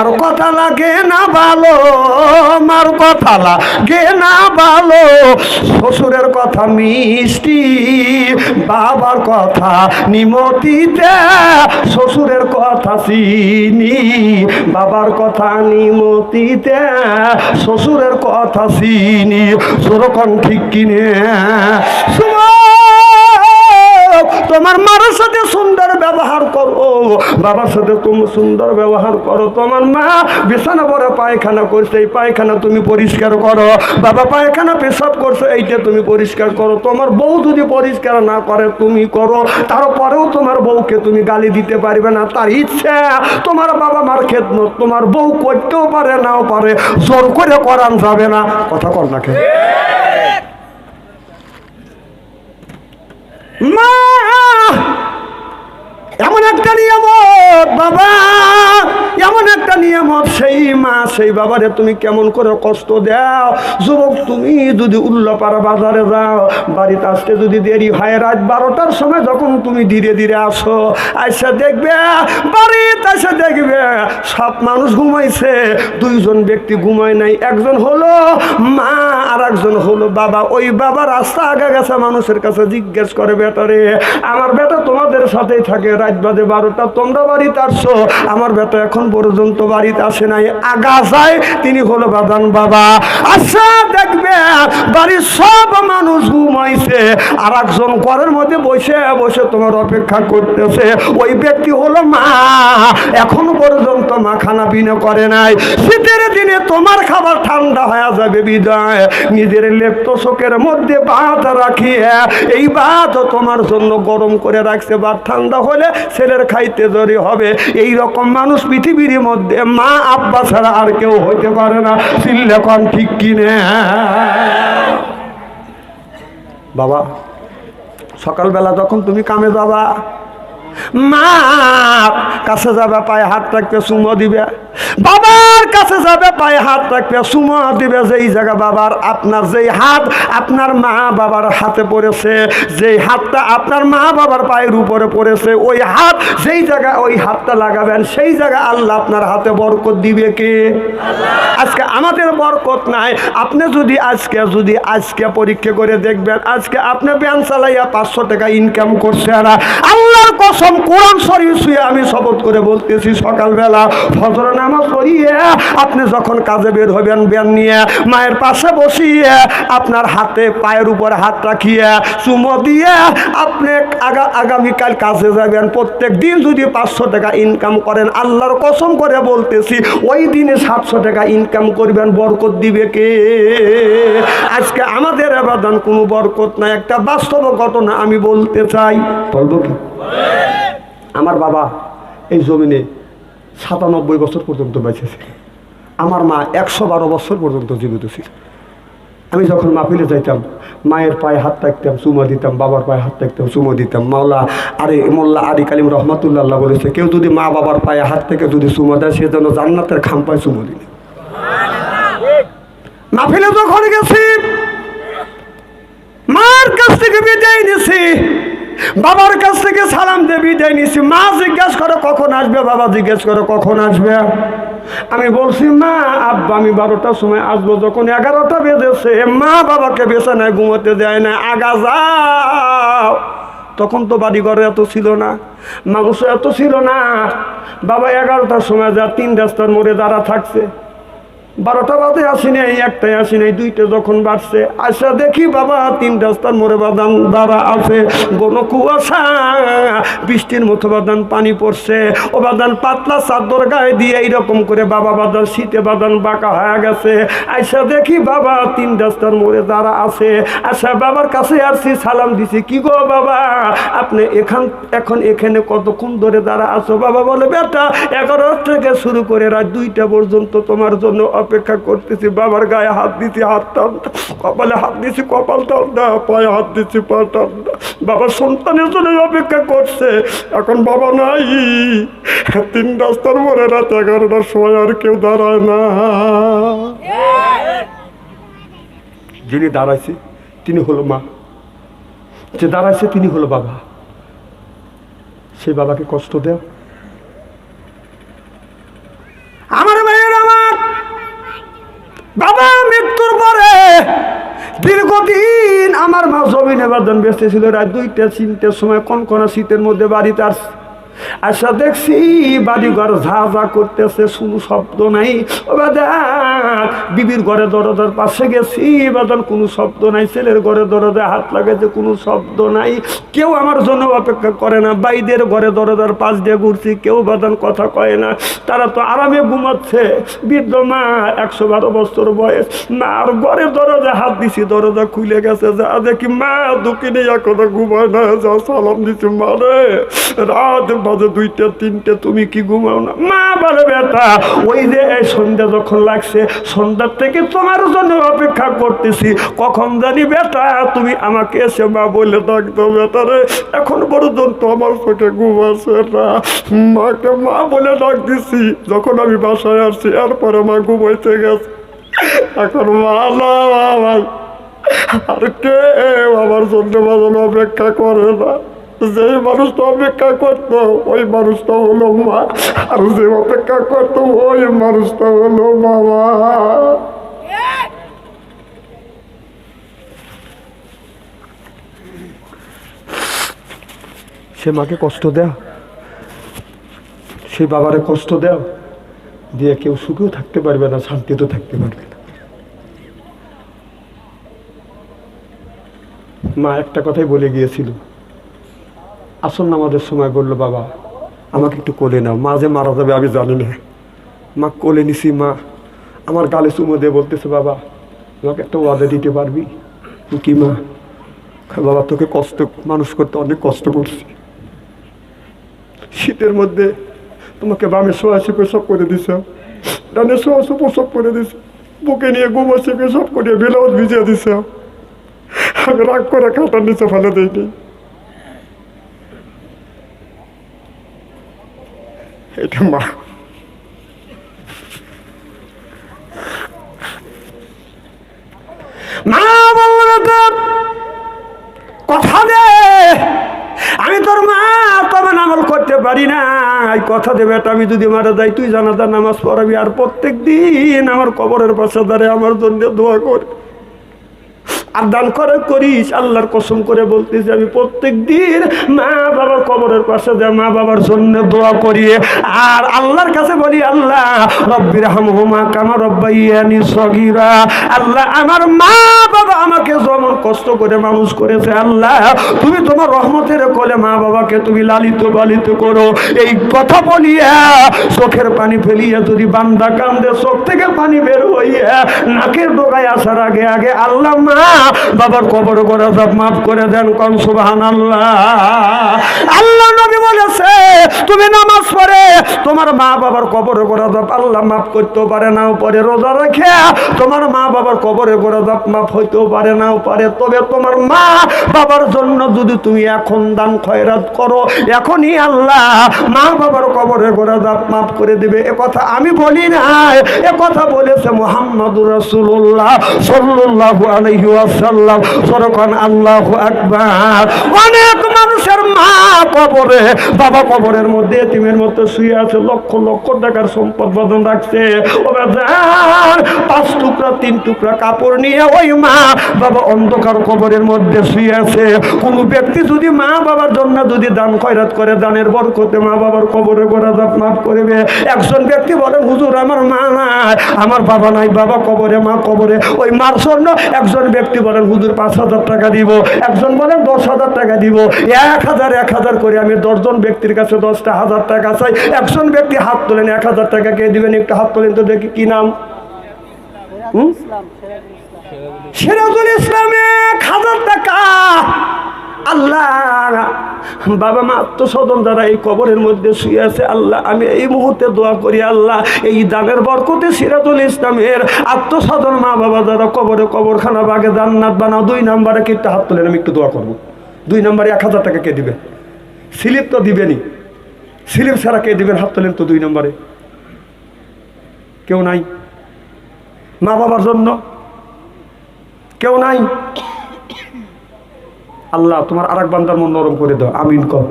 মার কথা লাগে না ভালো, মার কথা লাগে না ভালো। শ্বশুরের কথা মিষ্টি, বাবার কথা নিমতিতে, শ্বশুরের কথা চিনি, বাবার কথা নিমতিতে, শ্বশুরের কথা চিনি। সরকম ঠিক কিনে তোমার মার সাথে সুন্দর ব্যবহার করো। বাবার সাথে তুমি সুন্দর ব্যবহার করো। তোমার মা বিছানা পরে পায়খানা করছে, এই পায়খানা তুমি পরিষ্কার করো। বাবা পায়খানা পেশাব করছে, এইটা তুমি পরিষ্কার করো। তোমার বউ যদি পরিষ্কার না করে, তুমি করো। তারপরেও তোমার বউকে তুমি গালি দিতে পারবে না, তার ইচ্ছা। তোমার বাবা মার খেদমত, তোমার বউ করতেও পারে, নাও পারে। জোর করে করান যাবে না। কথা কর না মা এমন একটা নিয়ামত, বাবা। এমন একটা নিয়ামত, সেই মা, সেই বাবারে তুমি কেমন করে কষ্ট দাও? যুবক, তুমি যদি উল্লাপাড়া বাজারে যাও, বাড়িতে আসতে যদি দেরি হয়, রাত বারোটার সময় যখন তুমি ধীরে ধীরে আসো আসে দেখবে, বাড়িতে এসে দেখবে, সব মানুষ ঘুমাইছে, দুইজন ব্যক্তি ঘুমায় নাই, একজন হলো মা আর একজন হলো, বাবা, ওই বাবা রাস্তা আগে গেছে, মানুষের কাছে জিজ্ঞেস করে, বেটারে, আমার বেটা তোমাদের সাথেই থাকে, রাত বাজে বারোটা, তোমরা বাড়িতে আসছো, আমার বেটা এখন পর্যন্ত বাড়িতে আসে নাই। আগা যায় তিনি হলো বাদান বাবা। আচ্ছা দেখবে, বাড়ির সব মানুষ ঘুমাইছে আর একজন ঘরের মধ্যে বসে বসে তোমার অপেক্ষা করতেছে। ওই ব্যক্তি হলো মা, এখনও পর্যন্ত মা খানা পিনা করে নাই। শীতের দিনে তোমার খাবার ঠান্ডা হয়ে যাবে, বিদায়। নিজের লেপ্ত শোকের মধ্যে ভাত রাখিয়ে, এই ভাত তোমার জন্য গরম করে রাখছে। বা ঠান্ডা হলে ছেলের খাইতে জরি হবে। এই রকম মানুষ পৃথিবীর মধ্যে মা আব্বা ছাড়া আর কেউ হইতে পারে না। সিল্লেখন ঠিক কিনে বাবা, সকালবেলা যখন তুমি কামে যাবা, মা কাছে যাবে, পায়ে হাত রাখবে সুমো দিবে। বাবার কাছে যাবে, পায়ে হাত রাখবে, সুমো দিবে যেই জায়গা বাবার, আপনার যেই হাত, আপনার মা বাবার হাতে পড়েছে, যেই হাতটা আপনার মা বাবার পায়ের উপরে পড়েছে, ওই হাত, যেই জায়গা ওই হাতটা লাগাবেন, সেই জায়গা আল্লাহ আপনার হাতে বরকত দিবে কে? আজকে আমাদের বরকত নাই। আপনি যদি আজকে যদি আজকে পরীক্ষা করে দেখবেন, আজকে আপনি ব্যান চালাইয়া পাঁচশো টাকা ইনকাম করছে না। আল্লাহর কসম, কোরআন শরীফ শুয়ে আমি শপথ করে বলতেছি সকালবেলা ফজর আপনি যখন কাজে বের হবেন ব্যান নিয়ে মায়ের পাশে বসিয়ে আপনার হাতে পায়ের উপর হাত রাখিয়ে চুমো দিয়ে আপনি আগা আগামীকাল কাজে যাবেন। প্রত্যেক দিন যদি পাঁচশো টাকা ইনকাম করেন, আল্লাহর কসম করে বলতেছি, ওই দিনে সাতশো টাকা ইনকাম করবেন, বরকত দিবে কে? আজকে আমাদের আবেদন কোনো বরকত নাই, একটা বাস্তব ঘটনা আমি বলতে চাই। বলব কি? আমার বাবা এই জমিনে সাতানব্বই বছর পর্যন্ত বেঁচেছে আমার মা একশো বারো বছর পর্যন্ত জীবিত ছিল। আমি যখন মাহফিলে যাইতাম, মায়ের পায়ে হাত থাকতাম চুমা দিতাম, বাবার পায়ে হাত থাকতাম চুমা দিতাম। মাওলা আরে, মোল্লা আরি কালিম রহমাতুল্লাহ বলেছে, কেউ যদি মা বাবার পায়ে হাত থেকে যদি চুমা দেয়, সে যেন জান্নাতের খাম পায় চুমা দিলে। মাহফিলে যখন গেছি, মার কাছ বাবার কাছ থেকে সালাম দিয়ে বিদায় নিছি মা জিজ্ঞেস করো, কখন আসবে? বাবা জিজ্ঞেস করো, কখন আসবে? আমি বলছি, মা, আব্বা, আমি বারোটার সময় আসব। যখন এগারোটা বেজেছে, মা বাবাকে বেছে বিছানায় ঘুমোতে দেয় না আগা যাও। তখন তো বাড়ি ঘরে এত ছিল না। মানুষ এত ছিল না। বাবা এগারোটার সময় যা তিন রাস্তার মোড়ে দাঁড়া থাকছে বারোটা বাজে, আসি নাই একটাই আসি নাই, দুইটা যখন বাড়ছে আসা দেখি বাবা তিন রাস্তার মোড়ে বাদান দ্বারা আছে, বন কুয়াশা, বৃষ্টির মতো বাদান পানি পড়ছে, ও বাদান পাতলা চাদর গায়ে দিয়ে এইরকম করে বাবা বাদান শীতে বাদান বাঁকা হয়ে গেছে, আইসা দেখি বাবা তিন রাস্তার মোড়ে দাঁড়া আছে আচ্ছা বাবার কাছে আসছি, সালাম দিছি, কি গো বাবা, আপনি এখান, এখন এখানে কতক্ষণ ধরে দাঁড়া আছো? বাবা বলে, বেটা এগারো থেকে শুরু করে রাত দুইটা পর্যন্ত তোমার জন্য অপেক্ষা করতেছি, বাবার গায়ে হাত দিছি, হাত টান কপালে হাত দিছি, কপাল টান পায়ে হাত দিছি, পা টান না বাবার সন্তানের জন্য অপেক্ষা করছে, এখন বাবা নাই। তিন রাস্তার মোড়ে রাত এগারোটার সময় আর কেউ দাঁড়ায় না। যিনি দাঁড়াইছে, তিনি হলো মা। যে দাঁড়াইছে, তিনি হলো বাবা। সেই বাবাকে কষ্ট দেও আমার দীর্ঘদিন আমার মা জমিনে বাদন ব্যস্ত ছিল রাত দুইটা তিনটের সময় কোন কোন শীতের মধ্যে বাড়িতে আস আচ্ছা দেখছি বাড়িঘর ঝা ঝা করতেছে, শুধু শব্দ নাই। ও বাদান বিবির ঘরে দরজার পাশে গেছি বাদান কোনো শব্দ নাই, ছেলের ঘরে দরজায় হাত লাগাইছে, কোনো শব্দ নাই। কেউ আমার জন্য অপেক্ষা করে না, বাইদের ঘরে দরজার পাশ দিয়ে ঘুরছি, কেউ বাদান কথা কয় না। তারা তো আরামে ঘুমাচ্ছে। বৃদ্ধ মা, একশো বারো বছর বয়স মা আর ঘরের দরজা হাত দিছি, দরজা খুলে গেছে, যা দেখি মা দক্ষিণে এখনও ঘুমায় না, যা সালাম দিছি, মা রে। রাত বাজে দুইটা, তিনটে, তুমি কি ঘুমাও না? মা বলে বেটা ওই যে এই সন্ধ্যা যখন লাগছে, সন্ধ্যার থেকে তোমার জন্য অপেক্ষা করতেছি। কখন জানি বেটা তুমি আমাকে এসে মা বলে ডাকতো বেটা রে। এখন পর্যন্ত আমার চোখে ঘুম আসে না। মাকে মা বলে ডাক দিছি। যখন আমি বাসায় আসছি, এরপরে মা ঘুমাইতে গেছে। এখন মা, না আর কে আমার জন্য বাজানো অপেক্ষা করে না। যে মানুষটা অপেক্ষা করতো, ওই মানুষটা হলো মা। আর যে অপেক্ষা করতো, ওই মানুষটা হলো বাবা। সে মাকে কষ্ট দেয় সেই বাবারে কষ্ট দেও দিয়ে কেউ সুখেও থাকতে পারবে না, শান্তিতেও থাকতে পারবে না। মা একটা কথাই বলে গিয়েছিল আসল নামাজের সময় বলল, বাবা, আমাকে একটু কোলে নাও। মা যে মারা যাবে, আমি জানি না। মা কোলে নিছি, মা। আমার গালে চুমো দিয়ে বলতেছে, বাবা, আমাকে একটা ওয়াদা দিতে পারবি? কি, মা? বাবা, তোকে কষ্ট, মানুষ করতে অনেক কষ্ট করছি। শীতের মধ্যে তোমাকে বামে শোয়াশি পেশাব করে দিছ। ডানে শোয়াশো প্রসব করে দিছ। বুকে নিয়ে ঘুমাসি পেশাব করে ব্লাউজ ভিজিয়ে দিছ। আমি রাগ করে খাটার নিচে ফেলে দিইনি। এটা মা। মা, বলল কথা দে। আমি তোর মা, তবে আমল করতে পারি না। এই কথা দেবে এটা আমি যদি মারা যাই, তুই জানাজার নামাজ পড়াবি। আর প্রত্যেক দিন আমার কবরের পাশে দাঁড়িয়ে আমার জন্য দোয়া কর। আর দান করে করিস, আল্লাহর কসম করে বলতেছি, আমি প্রত্যেক দিন মা বাবার কবরের পাশে যা মা বাবার জন্য দোয়া করি। আর আল্লাহর কাছে বলি, আল্লাহ, রব্বির হামহুমা কামা রব্বাইয়ানি সগিরা। আল্লাহ, আমার মা বাবা আমাকে যেমন কষ্ট করে মানুষ করেছে, আল্লাহ, তুমি তোমার রহমতের কোলে মা বাবাকে তুমি লালিত পালিত করো। এই কথা বলিয়া চোখের পানি ফেলিয়া যদি বান্দা কান্দে, চোখ থেকে পানি বের হইয়া নাকের ডোকায় আসার আগে আগে আল্লাহ, মা বাবার কবর করে সব মাফ করে দেন কম সুবাহান আল্লাহ আল্লাহ নবী বলেছে, তুমি নামাজ পড়ে, তোমার মা বাবার কবরে করে দাপ আল্লাহ মাফ করতেও পারে নাও পারে রোজা রেখে তোমার মা বাবার কবরে করে দাপ মাফ হইতেও পারে নাও পারে তবে তোমার মা বাবার জন্য যদি তুমি এখন দান খয়রাত করো, এখনই আল্লাহ মা বাবার কবরে করে দাপ মাফ করে দিবে। এ কথা আমি বলি না এ কথা বলেছে মোহাম্মদুর রাসূলুল্লাহ সাল্লাল্লাহু আলাইহি সরকান আল্লাহু অনেক মানুষের মা কবরে, বাবা কবরের মধ্যে এতিমের মতো শুয়ে আছে, লক্ষ লক্ষ টাকার সম্পদ বদন রাখছে। পাঁচ টুকরা, তিন টুকরা কাপড় নিয়ে ওই মা বাবা অন্ধকার কবরের মধ্যে শুয়ে আছে। কোন ব্যক্তি যদি মা বাবার জন্য যদি দান খয়রাত করে, দানের বরকতে মা বাবার কবরে গোড়া দাপ মাফ করবে। একজন ব্যক্তি বলেন হুজুর, আমার মা নাই, আমার বাবা নাই, বাবা কবরে, মা কবরে। ওই মার জন্য একজন ব্যক্তি বলেন, হুজুর, পাঁচ হাজার টাকা দিব। একজন বলেন, দশ হাজার টাকা দিব। এক হাজার এক হাজার করে আমি দশজন ব্যক্তির কাছে দশটা হাজার টাকা চাই। একজন ব্যক্তি হাত তোলেন, এক হাজার টাকা কে দিবেন? একটু হাত তোলেন তো দেখি কি নাম? সিরাজুল ইসলাম, এক হাজার টাকা। আল্লাহ, বাবা মা আত্মস্বজন যারা এই কবরের মধ্যে শুয়ে আছে, আল্লাহ, আমি এই মুহূর্তে দোয়া করি, আল্লাহ, এই দানের বরকতে সিরাজুল ইসলামের আত্মস্বজন মা বাবা যারা কবরে কবরখানা বাগে জান্নাত বানাও, দুই নম্বরে কি হাত তোলেন, আমি একটু দোয়া করব। দুই নম্বরে এক হাজার টাকা কে দিবেন স্লিপ তো দিবেনই। স্লিপ ছাড়া কে দিবেন? হাত তোলেন তো দুই নম্বরে। কেউ নাই? মা বাবার জন্য? কেউ নাই? আল্লাহ তোমার আর এক বান্দার মন নরম করে দাও। আমিন কর।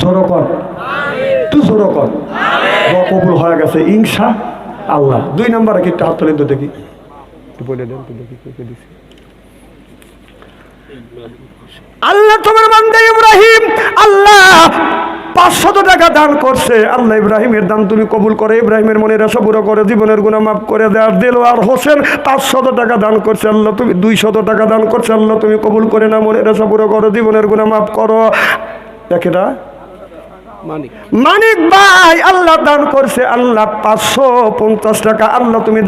জোরো কর। তুই জোরো কর। কবুল হয়ে গেছে ইংসা আল্লাহ। দুই নম্বরে কি? একটা হাত তোলেন তো দেখি। বলে দেন তো দেখি কে দিছে। আল্লাহ তোমার বান্দা ইব্রাহিম, আল্লাহ পাঁচশত টাকা দান করছে। আল্লাহ ইব্রাহিমের দান তুমি কবুল করে ইব্রাহিমের মনের আশা পুরো করে জীবনের গুণা মাফ করে দেওয়ার দিল আর হোসেন পাঁচশত টাকা দান করছে। আল্লাহ তুমি দুইশত টাকা দান করছে। আল্লাহ তুমি কবুল করে না মনের আশা পুরো করো জীবনের গুণা মাফ করো। দেখেটা মানিক। মানিক ভাই আল্লাহ দান করছে। আল্লাহ পাঁচশো পঞ্চাশ টাকা আল্লাহ তুমি